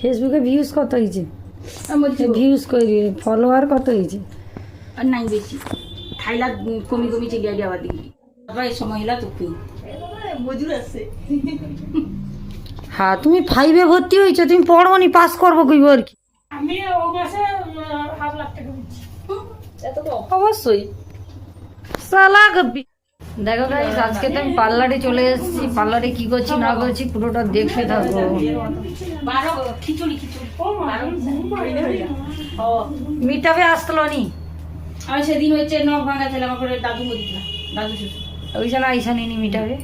ফেসবুকে ভিউজ কত হয়েছে? ভিউজ করি ফলোয়ার কত হয়েছে? আর নাই বেশি। খাইলা কমি কমি আবার দেখি। তারপর এই সময় তোকে। মজুর হ্যাঁ তুমি ফাইভে ভর্তি হয়েছো তুমি পড়ব নি পাস করব কইব আর কি? আমি ও মাসে হাফ লাখ টাকা দিচ্ছি। এত তো অবশ্যই। সালা দেখো গাইস আজকে তো আমি পার্লারে চলে এসেছি। পার্লারে কি করছি না করছি পুরোটা দেখতে থাকব। মিটাবে আসলো নি। আমি সেদিন হচ্ছে নখ ভাঙা ছিল আমার দাদু মরিছিলাম দাদু ওই জন্য আইসা নিনি মিটাবে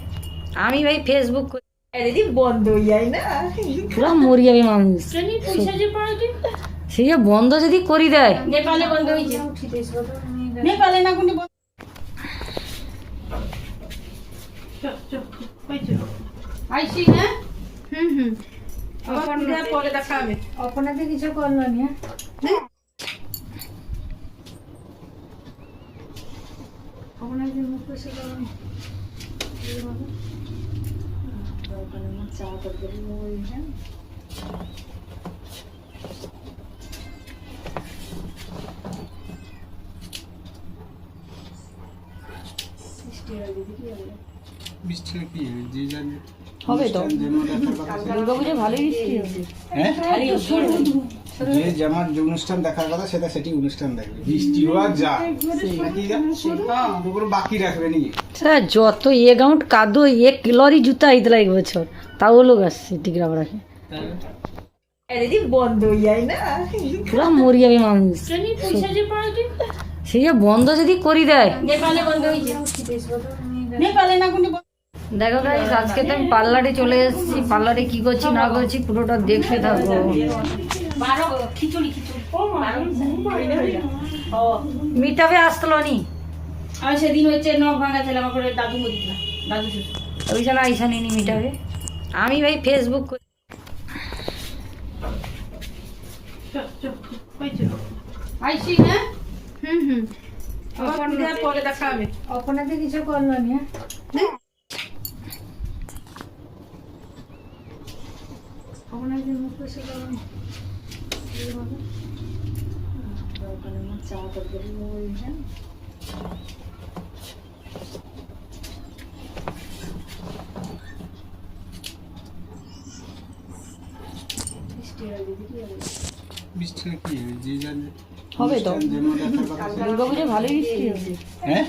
আমি ভাই ফেসবুক দিদি বন্ধ হয়ে যায় না। পুরো মরি যাবে মানুষ সে যে বন্ধ যদি করি দেয়। নেপালে বন্ধ হয়েছে। নেপালে না কোনটি বন্ধ আইসি হ্যাঁ? হুম হুম। পরে দেখা হবে। আপনাদের কিছু করল নি হ্যাঁ? মুখ চা করতে বৃষ্টিটা কি যে জানি। হবে তো? দুর্গাপুজো ভালোই বৃষ্টি হ্যাঁ? যে যেমন যে অনুষ্ঠান দেখার কথা সেটা সেটি অনুষ্ঠান দেখবে। বৃষ্টি হোক যা। বাকি রাখবে নি স্যার যত এ গাউন্ট কাদো এ কিলোরই জুতা আইতলা এক বছর। তাও লোক আসছে টিকরা রাখে। দিদি বন্ধ হয়ে যায় না? পুরো মরি যাবে মানুষ। সে যে বন্ধ যদি করি দেয়। নেপালে বন্ধ নেপালে না বন্ধ দেখো গাইস আজকে তো আমি পার্লারে চলে এসেছি পার্লারে কি করছি না করছি পুরোটা দেখতে থাকব হয়ে মিটাবে আসলো নি? আমি সেদিন হচ্ছে নখ ভাঙা ছিল আমার করে দাদু মরিছিলাম দাদু ওই জন্য আইসা নিনি মিটাবে আমি ভাই ফেসবুক করি। আইসি হ্যাঁ? হুম হুম। কিছু করল নি মুখ কষে করো চা কি যে হবে তো। দুর্গাপুজো ভালোই বৃষ্টি হয়েছে হ্যাঁ?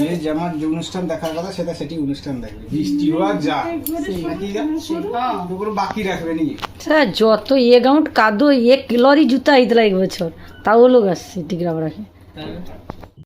যে যেমন যে অনুষ্ঠান দেখার কথা সেটা সেটি অনুষ্ঠান দেখবে। বৃষ্টি হোক যা হ্যাঁ। ওগুলো বাকি রাখবে নি স্যার যত এ গাউন্ট কাদো এক লরি জুতা আইতলা এক বছর তাও লোক আসছে টিকরা রাখে।